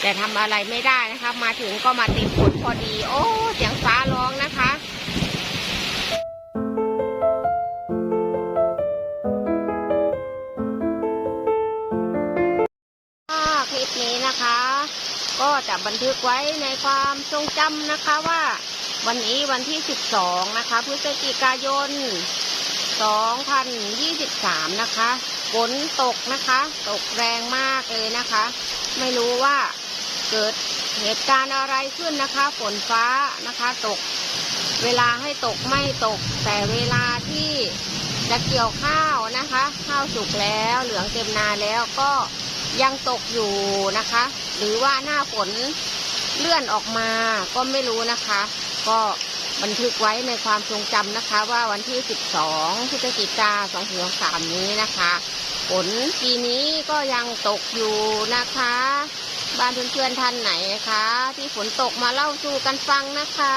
แต่ทำอะไรไม่ได้นะคะ มาถึงก็มาติดฝนพอดี โอ้ เสียงฟ้าร้องนะคะคลิปนี้นะคะ ก็จะบันทึกไว้ในความทรงจำนะคะว่า วันนี้วันที่ 12 นะคะ พฤศจิกายน 2023 นะคะฝนตกนะคะ ตกแรงมากเลยนะคะ ไม่รู้ว่า เกิดเหตุการณ์อะไรขึ้นนะคะ ฝนฟ้านะคะตก เวลาให้ตกไม่ตก แต่เวลาที่จะเกี่ยวข้าวนะคะ ข้าวสุกแล้วเหลืองเต็มนาแล้วก็ยังตกอยู่นะคะ หรือว่าหน้าฝนเลื่อนออกมาก็ไม่รู้นะคะ ก็บันทึกไว้ในความทรงจำนะคะ ว่าวันที่ 12พฤศจิกา2423นี้นะคะ ฝนปีนี้ก็ยังตกอยู่นะคะ บ้านเพื่อนๆท่านไหนคะ ที่ฝนตกมาเล่าสู่กันฟังนะคะ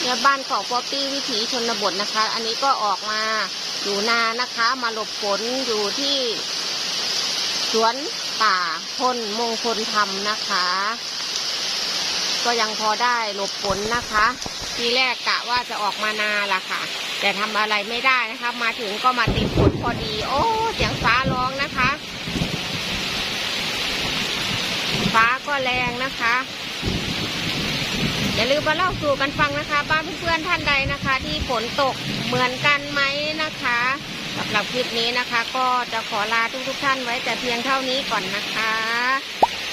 เนี่ยบ้านของป๊อปปี้วิถีชนบทนะคะ อันนี้ก็ออกมาอยู่นานะคะ มาหลบฝนอยู่ที่ สวนป่าพลมงคลธรรมนะคะ ก็ยังพอได้หลบฝนนะคะทีแรกกะว่าจะออกมานาละค่ะ แต่ทำอะไรไม่ได้นะคะ มาถึงก็มาติดฝนพอดี โอ้ เสียงฟ้าร้องนะคะ ฟ้าก็ แรงนะคะ อย่าลืมมาเล่าสู่กันฟังนะคะ บ้านเพื่อนๆท่านใดนะคะ ที่ฝนตกเหมือนกันไหมนะคะสำหรับคลิปนี้นะคะ ก็จะขอลาทุกๆท่านไว้แต่เพียงเท่านี้ก่อนนะคะ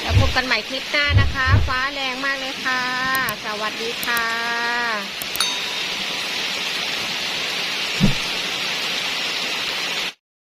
แล้วพบกันใหม่คลิปหน้านะคะ ฟ้าแรงมากเลยค่ะ สวัสดีค่ะ